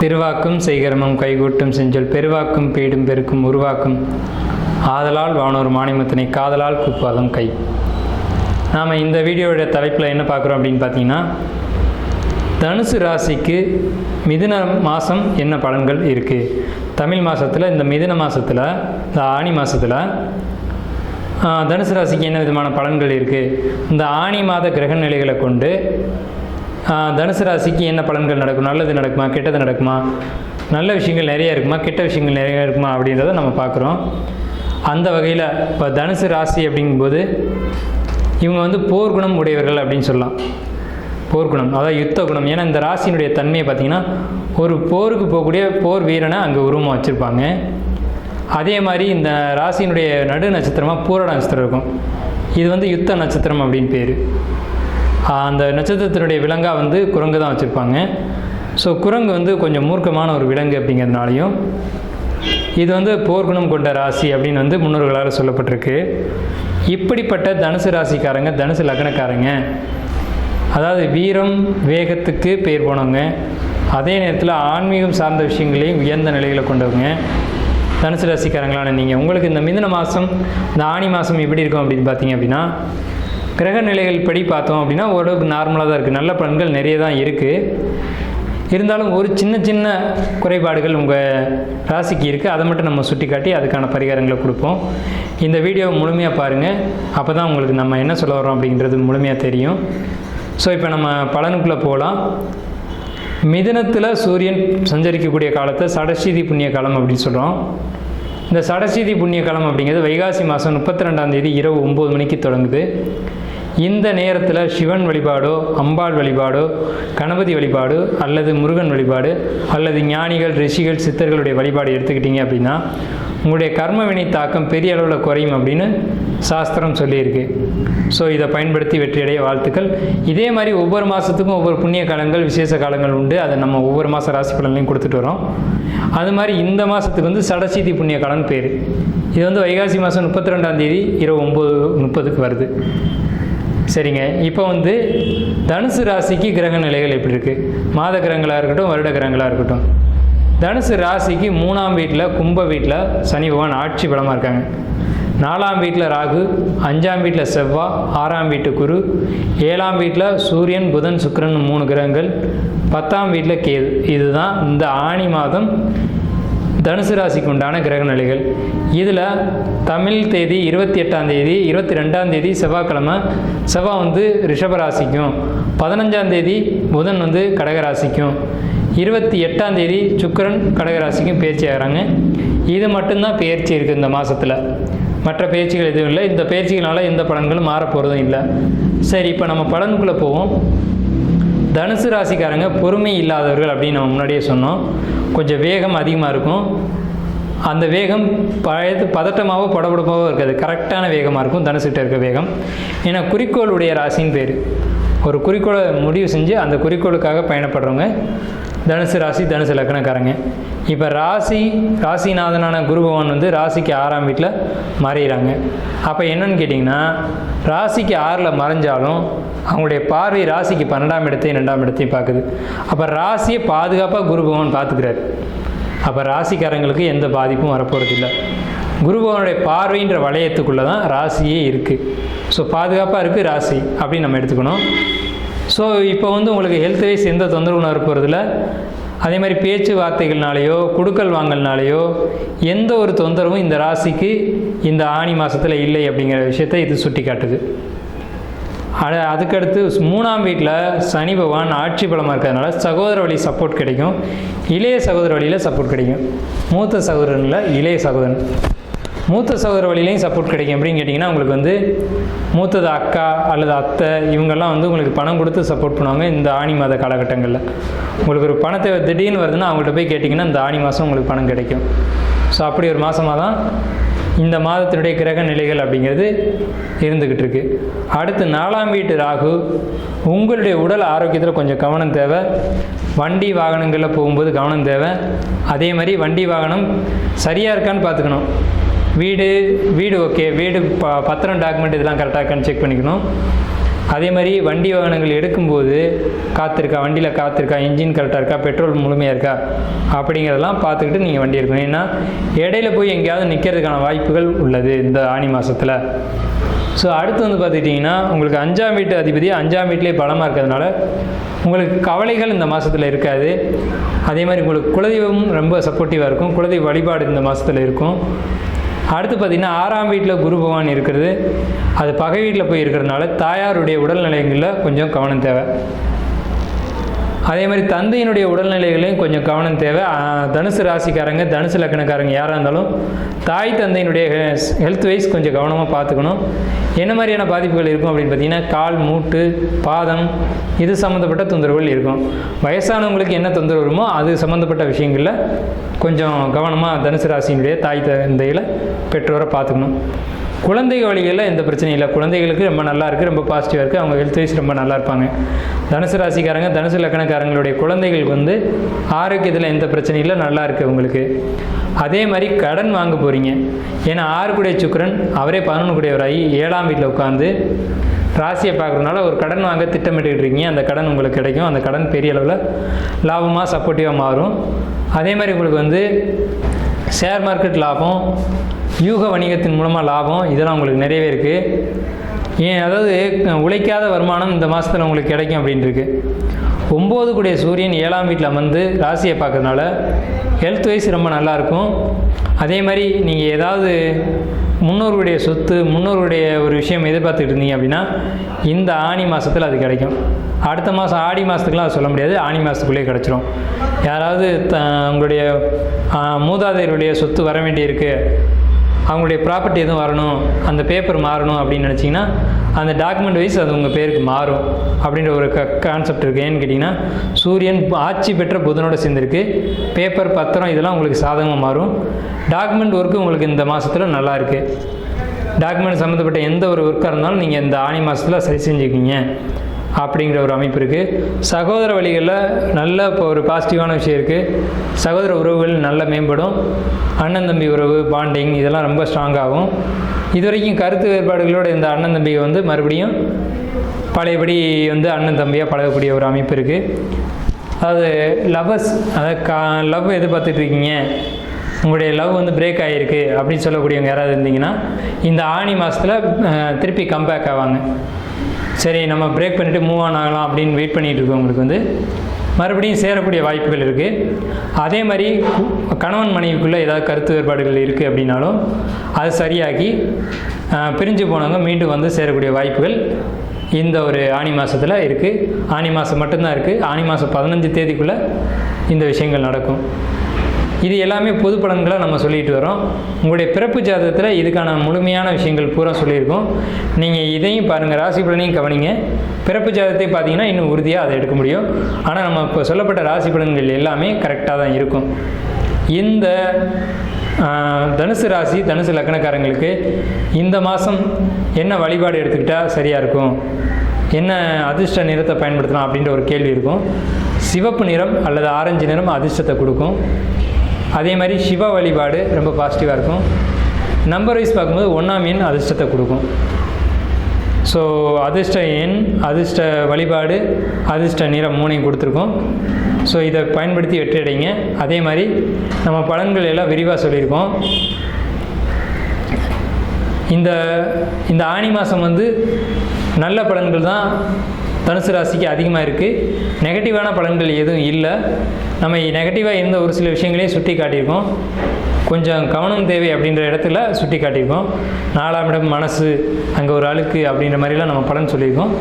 பெருவாக்கும் செய்கரமும் கைகூட்டும் செஞ்சொல் பெருவாக்கும் பீடும் பெருக்கும் உருவாக்கும். ஆதலால் வானோர் மானிமத்தினை காதலால் கூப்பாதம் கை. நாம் இந்த வீடியோட தலைப்பில் என்ன பார்க்குறோம் அப்படின்னு பார்த்தீங்கன்னா தனுசு ராசிக்கு மிதுன மாதம் என்ன பலன்கள் இருக்குது தமிழ் மாதத்தில் இந்த மிதுன மாதத்தில் இந்த ஆணி மாதத்தில் தனுசு ராசிக்கு என்ன விதமான பலன்கள் இருக்குது இந்த ஆணி மாத கிரக நிலைகளை கொண்டு தனுசு ராசிக்கு என்ன பலன்கள் நடக்கும்? நல்லது நடக்குமா? கெட்டது நடக்குமா? நல்ல விஷயங்கள் நிறைய இருக்குமா? கெட்ட விஷயங்கள் நிறைய இருக்குமா? அப்படின்றத நம்ம பார்க்குறோம். அந்த வகையில் இப்போ தனுசு ராசி அப்படிங்கும்போது இவங்க வந்து போர்க்குணம் உடையவர்கள் அப்படின்னு சொல்லலாம். போர்க்குணம் அதாவது யுத்த குணம். ஏன்னா இந்த ராசியினுடைய தன்மையை பார்த்திங்கன்னா ஒரு போருக்கு போகக்கூடிய போர் வீரனை அங்கே உருவமாக வச்சுருப்பாங்க. அதே மாதிரி இந்த ராசியினுடைய நடு நட்சத்திரமாக பூரட நட்சத்திரம் இருக்கும். இது வந்து யுத்த நட்சத்திரம் அப்படின்னு பேர். அந்த நட்சத்திரத்தினுடைய விலங்காக வந்து குரங்கு தான் வச்சுருப்பாங்க. ஸோ குரங்கு வந்து கொஞ்சம் மூர்க்கமான ஒரு விலங்கு அப்படிங்கிறதுனாலையும் இது வந்து போர்க்குணம் கொண்ட ராசி அப்படின்னு வந்து முன்னோர்களால் சொல்லப்பட்டிருக்கு. இப்படிப்பட்ட தனுசு ராசிக்காரங்க தனுசு லக்னக்காரங்க அதாவது வீரம் வேகத்துக்கு பேர் போனவங்க அதே நேரத்தில் ஆன்மீகம் சார்ந்த விஷயங்களையும் உயர்ந்த நிலைகளை கொண்டவங்க தனுசு ராசிக்காரங்களான நீங்கள் உங்களுக்கு இந்த மிதன மாதம் இந்த ஆணி மாதம் எப்படி இருக்கும் அப்படின்னு பார்த்தீங்க அப்படின்னா கிரக நிலைகள் படி பார்த்தோம் அப்படின்னா ஓரளவுக்கு நார்மலாக தான் இருக்குது நல்ல பலன்கள் நிறைய தான் இருக்குது இருந்தாலும் ஒரு சின்ன சின்ன குறைபாடுகள் உங்கள் ராசிக்கு இருக்குது அதை மட்டும் நம்ம சுட்டி காட்டி அதுக்கான பரிகாரங்களை கொடுப்போம். இந்த வீடியோவை முழுமையாக பாருங்கள் அப்போ தான் உங்களுக்கு நம்ம என்ன சொல்ல வரோம் அப்படிங்கிறது முழுமையாக தெரியும். ஸோ இப்போ நம்ம பலனுக்குள்ளே போகலாம் மிதனத்தில் சூரியன் சஞ்சரிக்கக்கூடிய காலத்தை சடசீதி புண்ணிய காலம் அப்படின்னு சொல்கிறோம் இந்த சடசீதி புண்ணிய காலம் அப்படிங்கிறது வைகாசி மாதம் முப்பத்தி ரெண்டாம் தேதி இரவு ஒம்பது மணிக்கு தொடங்குது. இந்த நேரத்தில் சிவன் வழிபாடோ அம்பாள் வழிபாடோ கணபதி வழிபாடு அல்லது முருகன் வழிபாடு அல்லது ஞானிகள் ரிஷிகள் சித்தர்களுடைய வழிபாடு எடுத்துக்கிட்டீங்க அப்படின்னா உங்களுடைய கர்ம வினை தாக்கம் பெரிய அளவில் குறையும் அப்படின்னு சாஸ்திரம் சொல்லியிருக்கு. ஸோ இதை பயன்படுத்தி வெற்றியடைய வாழ்த்துக்கள். இதே மாதிரி ஒவ்வொரு மாதத்துக்கும் ஒவ்வொரு புண்ணிய காலங்கள் விசேஷ காலங்கள் உண்டு. அதை நம்ம ஒவ்வொரு மாத ராசி பலன்லையும் கொடுத்துட்டு வரோம். அது மாதிரி இந்த மாதத்துக்கு வந்து சடசீதி புண்ணிய காலம்னு பேர். இது வந்து வைகாசி மாதம் முப்பத்தி ரெண்டாம் தேதி இரவு ஒம்பது முப்பதுக்கு வருது. சரிங்க. இப்போ வந்து தனுசு ராசிக்கு கிரக நிலைகள் எப்படி இருக்குது மாத கிரகங்களாக இருக்கட்டும் வருட கிரகங்களாக இருக்கட்டும். தனுசு ராசிக்கு மூணாம் வீட்டில் கும்ப வீட்டில் சனி பகவான் ஆட்சி பலமாக இருக்காங்க. நாலாம் வீட்டில் ராகு அஞ்சாம் வீட்டில் செவ்வாய் ஆறாம் வீட்டு குரு ஏழாம் வீட்டில் சூரியன் புதன் சுக்கிரன் மூணு கிரகங்கள் பத்தாம் வீட்டில் கேது. இதுதான் இந்த ஆணி மாதம் தனுசு ராசிக்கு உண்டான கிரக நிலைகள். இதில் தமிழ் தேதி இருபத்தி எட்டாம் தேதி இருபத்தி ரெண்டாம் தேதி செவ்வாய்க்கிழமை செவ்வாய் வந்து ரிஷப ராசிக்கும். பதினஞ்சாம் தேதி புதன் வந்து கடக ராசிக்கும். இருபத்தி எட்டாம் தேதி சுக்கிரன் கடகராசிக்கும் பயிற்சி ஆகிறாங்க. இது மட்டும்தான் பயிற்சி இருக்குது இந்த மாதத்தில் மற்ற பயிற்சிகள் எதுவும் இல்லை. இந்த பயிற்சிகளால் எந்த பலன்களும் மாறப்போகிறதும் இல்லை. சரி இப்போ நம்ம பலனுக்குள்ளே போவோம். தனுசு ராசிக்காரங்க பொறுமை இல்லாதவர்கள் அப்படின்னு நம்ம முன்னாடியே சொன்னோம். கொஞ்சம் வேகம் அதிகமாக இருக்கும். அந்த வேகம் பழையது பதட்டமாகவோ படபடப்பாகவோ இருக்காது. கரெக்டான வேகமாக இருக்கும். தனுசுகிட்ட இருக்க வேகம். ஏன்னா குறிக்கோளுடைய ராசின்னு பேர். ஒரு குறிக்கோளை முடிவு செஞ்சு அந்த குறிக்கோளுக்காக பயணப்படுறவங்க தனுசு ராசி தனுசு லக்னக்காரங்க. இப்போ ராசி ராசிநாதனான குரு பகவான் வந்து ராசிக்கு ஆறாம் வீட்டில் மறையிறாங்க. அப்போ என்னன்னு கேட்டிங்கன்னா ராசிக்கு ஆறில் மறைஞ்சாலும் அவங்களுடைய பார்வை ராசிக்கு பன்னெண்டாம் இடத்தையும் ரெண்டாம் இடத்தையும் பார்க்குது. அப்போ ராசியை பாதுகாப்பாக குரு பகவான் பார்த்துக்கிறாரு. அப்போ ராசிக்காரங்களுக்கு எந்த பாதிப்பும் வரப்போகிறதில்ல குரு பகவானுடைய பார்வைன்ற வளையத்துக்குள்ளே தான் ராசியே இருக்குது ஸோ பாதுகாப்பாக இருக்குது ராசி அப்படின்னு நம்ம எடுத்துக்கணும். ஸோ இப்போ வந்து உங்களுக்கு ஹெல்த் வைஸ் எந்த தொந்தரவும் வரப்போகிறதில்ல அதே மாதிரி பேச்சு வார்த்தைகள்னாலேயோ குடுக்கல் வாங்கல்னாலேயோ எந்த ஒரு தொந்தரவும் இந்த ராசிக்கு இந்த ஆணி மாதத்தில் இல்லை அப்படிங்கிற விஷயத்தை இது சுட்டி காட்டுது அதுக்கடுத்து மூணாம் வீட்டில் சனி பகவான் ஆட்சி பலமாக இருக்கிறதுனால சகோதர வழி சப்போர்ட் கிடைக்கும். இளைய சகோதர வழியில் சப்போர்ட் கிடைக்கும். மூத்த சகோதரனில் இளைய சகோதரன். மூத்த சகோதர வழியிலையும் சப்போர்ட் கிடைக்கும் எப்படின்னு கேட்டிங்கன்னா உங்களுக்கு வந்து மூத்தது அக்கா அல்லது அத்தை இவங்கெல்லாம் வந்து உங்களுக்கு பணம் கொடுத்து சப்போர்ட் பண்ணுவாங்க இந்த ஆணி மாத காலகட்டங்களில். உங்களுக்கு ஒரு பணத்தை திடீர்னு வருதுன்னா அவங்கள்ட்ட போய் கேட்டிங்கன்னா இந்த ஆணி மாதம் உங்களுக்கு பணம் கிடைக்கும். ஸோ அப்படி ஒரு மாதமாக தான் இந்த மாதத்தினுடைய கிரக நிலைகள் அப்படிங்கிறது இருந்துக்கிட்டு இருக்கு. அடுத்து நாலாம் வீட்டு ராகு உங்களுடைய உடல் ஆரோக்கியத்தில் கொஞ்சம் கவனம் தேவை. வண்டி வாகனங்களில் போகும்போது கவனம் தேவை. அதே மாதிரி வண்டி வாகனம் சரியாக இருக்கான்னு பார்த்துக்கணும். வீடு வீடு ஓகே வீடு ப பத்திரம் டாக்குமெண்ட் இதெல்லாம் கரெக்டாக இருக்கான்னு செக் பண்ணிக்கணும். அதே மாதிரி வண்டி வாகனங்கள் எடுக்கும்போது காத்திருக்கா வண்டியில் காத்திருக்கா இன்ஜின் கரெக்டாக இருக்கா பெட்ரோல் முழுமையாக இருக்கா அப்படிங்கிறதெல்லாம் பார்த்துக்கிட்டு நீங்கள் வண்டி எடுக்கணும். ஏன்னா இடையில போய் எங்கேயாவது நிற்கிறதுக்கான வாய்ப்புகள் உள்ளது இந்த ஆணி மாதத்தில் ஸோ அடுத்து வந்து பார்த்துக்கிட்டிங்கன்னா உங்களுக்கு அஞ்சாம் வீட்டு அதிபதி அஞ்சாம் வீட்டிலே பலமாக இருக்கிறதுனால உங்களுக்கு கவலைகள் இந்த மாதத்தில் இருக்காது. அதே மாதிரி உங்களுக்கு குலதெய்வமும் ரொம்ப சப்போர்ட்டிவாக இருக்கும். குலதெய்வ வழிபாடு இந்த மாதத்தில் இருக்கும். அடுத்து பார்த்திங்கன்னா ஆறாம் வீட்டில் குரு பகவான் இருக்கிறது. அது பகை வீட்டில் போய் இருக்கிறதுனால தாயாருடைய உடல்நிலைகளில் கொஞ்சம் கவனம் தேவை. அதே மாதிரி தந்தையினுடைய உடல்நிலைகளையும் கொஞ்சம் கவனம் தேவை. தனுசு ராசிக்காரங்க தனுசு லக்கணக்காரங்க யாராக இருந்தாலும் தாய் தந்தையினுடைய ஹெல்த் வைஸ் கொஞ்சம் கவனமாக பார்த்துக்கணும். என்ன மாதிரியான பாதிப்புகள் இருக்கும் அப்படின்னு பார்த்தீங்கன்னா கால் மூட்டு பாதம் இது சம்மந்தப்பட்ட தொந்தரவுகள் இருக்கும். வயசானவங்களுக்கு என்ன தொந்தரவு வருமோ அது சம்மந்தப்பட்ட விஷயங்களில் கொஞ்சம் கவனமாக தனுசு ராசியினுடைய தாய் தந்தையில் பெற்றோரை பார்த்துக்கணும். குழந்தை வழிகளில் எந்த பிரச்சனையும் இல்லை. குழந்தைகளுக்கு ரொம்ப நல்லா இருக்குது ரொம்ப பாசிட்டிவாக இருக்குது அவங்க ஹெல்த் வைஸ் ரொம்ப நல்லா இருப்பாங்க. தனுசு ராசிக்காரங்க தனுசு லக்கணக்காரங்களுடைய குழந்தைகளுக்கு வந்து ஆரோக்கியத்தில் எந்த பிரச்சனையும் இல்லை நல்லா இருக்குது உங்களுக்கு. அதே மாதிரி கடன் வாங்க போகிறீங்க ஏன்னா ஆறு கூடிய சுக்கரன் அவரே பதினொன்று கூடியவராகி ஏழாம் வீட்டில் உட்காந்து ராசியை பார்க்குறதுனால ஒரு கடன் வாங்க திட்டமிட்டுக்கிட்டு இருக்கீங்க. அந்த கடன் உங்களுக்கு கிடைக்கும். அந்த கடன் பெரிய அளவில் லாபமாக சப்போர்ட்டிவாக மாறும். அதே மாதிரி உங்களுக்கு வந்து ஷேர் மார்க்கெட் லாபம் யூக வணிகத்தின் மூலமாக லாபம் இதெல்லாம் உங்களுக்கு நிறையவே இருக்குது ஏன் அதாவது உழைக்காத வருமானம் இந்த மாதத்தில் உங்களுக்கு கிடைக்கும் அப்படின்ட்டு இருக்கு. ஒம்பது கூடிய சூரியன் ஏழாம் வீட்டில் அமர்ந்து ராசியை பார்க்கறதுனால ஹெல்த் வைஸ் ரொம்ப நல்லாயிருக்கும் அதே மாதிரி நீங்கள் ஏதாவது முன்னோருடைய சொத்து முன்னோர்களுடைய ஒரு விஷயம் எதிர்பார்த்துட்டு இருந்தீங்க அப்படின்னா இந்த ஆணி மாதத்தில் அது கிடைக்கும். அடுத்த மாதம் ஆடி மாதத்துக்குலாம் அது சொல்ல முடியாது. ஆணி மாதத்துக்குள்ளேயே கிடச்சிரும். யாராவது த உங்களுடைய மூதாதையருடைய சொத்து வர வேண்டியிருக்கு. அவங்களுடைய ப்ராப்பர்ட்டி எதுவும் வரணும் அந்த பேப்பர் மாறணும் அப்படின்னு நினச்சிங்கன்னா அந்த டாக்குமெண்ட் வைஸ் அது உங்கள் பேருக்கு மாறும் அப்படின்ற ஒரு க கான்செப்ட் இருக்குது ஏன்னு கேட்டிங்கன்னா சூரியன் ஆட்சி பெற்ற புதனோட சேர்ந்துருக்கு. பேப்பர் பத்திரம் இதெல்லாம் உங்களுக்கு சாதகமாக மாறும். டாக்குமெண்ட் ஒர்க்கு உங்களுக்கு இந்த மாதத்தில் நல்லா இருக்குது டாக்குமெண்ட் சம்மந்தப்பட்ட எந்த ஒரு ஒர்க்காக இருந்தாலும் நீங்கள் இந்த ஆணி மாதத்தில் சரி செஞ்சுக்கிங்க அப்படிங்கிற ஒரு அமைப்பு இருக்குது சகோதர வழிகளில் நல்ல இப்போ ஒரு பாசிட்டிவான விஷயம் இருக்குது சகோதர உறவுகள் நல்ல மேம்படும். அண்ணன் தம்பி உறவு பாண்டிங் இதெல்லாம் ரொம்ப ஸ்ட்ராங்காகும் இது வரைக்கும் கருத்து வேறுபாடுகளோட இந்த அண்ணன் தம்பியை வந்து மறுபடியும் பழையபடி வந்து அண்ணன் தம்பியாக பழகக்கூடிய ஒரு அமைப்பு இருக்குது அதாவது லவ்வர்ஸ் அதாவது கா லவ் எது பார்த்துட்ருக்கீங்க உங்களுடைய லவ் வந்து பிரேக் ஆகிருக்கு அப்படின்னு சொல்லக்கூடியவங்க யாராவது இருந்தீங்கன்னா இந்த ஆணி மாதத்தில் திருப்பி கம்பேக் ஆவாங்க. சரி நம்ம பிரேக் பண்ணிவிட்டு மூவ் ஆன் ஆகலாம் அப்படின்னு வெயிட் பண்ணிகிட்டு இருக்கவங்களுக்கு வந்து மறுபடியும் சேரக்கூடிய வாய்ப்புகள் இருக்குது அதே மாதிரி கணவன் மனைவிக்குள்ளே ஏதாவது கருத்து வேறுபாடுகள் இருக்குது அப்படின்னாலும் அது சரியாகி பிரிஞ்சு போனவங்க மீண்டும் வந்து சேரக்கூடிய வாய்ப்புகள் இந்த ஒரு ஆணி மாதத்தில் இருக்குது ஆணி மாதம் மட்டும்தான் இருக்குது ஆணி மாதம் பதினஞ்சு தேதிக்குள்ளே இந்த விஷயங்கள் நடக்கும். இது எல்லாமே பொது பலன்களை நம்ம சொல்லிட்டு வரோம். உங்களுடைய பிறப்பு ஜாதகத்தில் இதுக்கான முழுமையான விஷயங்கள் பூரா சொல்லியிருக்கோம். நீங்கள் இதையும் பாருங்கள் ராசி பலனையும் கவனிங்க. பிறப்பு ஜாதகத்தை பார்த்தீங்கன்னா இன்னும் உறுதியாக அதை எடுக்க முடியும். ஆனால் நம்ம இப்போ சொல்லப்பட்ட ராசி பலன்கள் எல்லாமே கரெக்டாக தான் இருக்கும். இந்த தனுசு ராசி தனுசு லக்னக்காரங்களுக்கு இந்த மாதம் என்ன வழிபாடு எடுத்துக்கிட்டால் சரியாக இருக்கும்? என்ன அதிர்ஷ்ட நிறத்தை பயன்படுத்தலாம் அப்படின்ற ஒரு கேள்வி இருக்கும். சிவப்பு நிறம் அல்லது ஆரஞ்சு நிறம் அதிர்ஷ்டத்தை கொடுக்கும். அதே மாதிரி சிவ வழிபாடு ரொம்ப பாசிட்டிவாக இருக்கும். நம்பர் வைஸ் பார்க்கும்போது ஒன்றாம் எண் அதிர்ஷ்டத்தை கொடுக்கும். ஸோ அதிர்ஷ்ட எண் அதிர்ஷ்ட வழிபாடு அதிர்ஷ்ட நிறம் மூணையும் கொடுத்துருக்கோம். ஸோ இதை பயன்படுத்தி வெற்றி அடைங்க அதே மாதிரி நம்ம பலன்கள் எல்லாம் விரிவாக சொல்லியிருக்கோம். இந்த இந்த ஆணி மாதம் வந்து நல்ல பலன்கள் தான் தனுசு ராசிக்கு அதிகமாக இருக்குது நெகட்டிவான பலன்கள் எதுவும் இல்லை. நம்ம நெகட்டிவாக இருந்த ஒரு சில விஷயங்களையும் சுட்டி காட்டியிருக்கோம். கொஞ்சம் கவனம் தேவை அப்படின்ற இடத்துல சுட்டி காட்டியிருக்கோம். நாலாம் இடம் மனசு அங்கே ஒரு அழுக்கு அப்படின்ற மாதிரிலாம் நம்ம பலன் சொல்லியிருக்கோம்.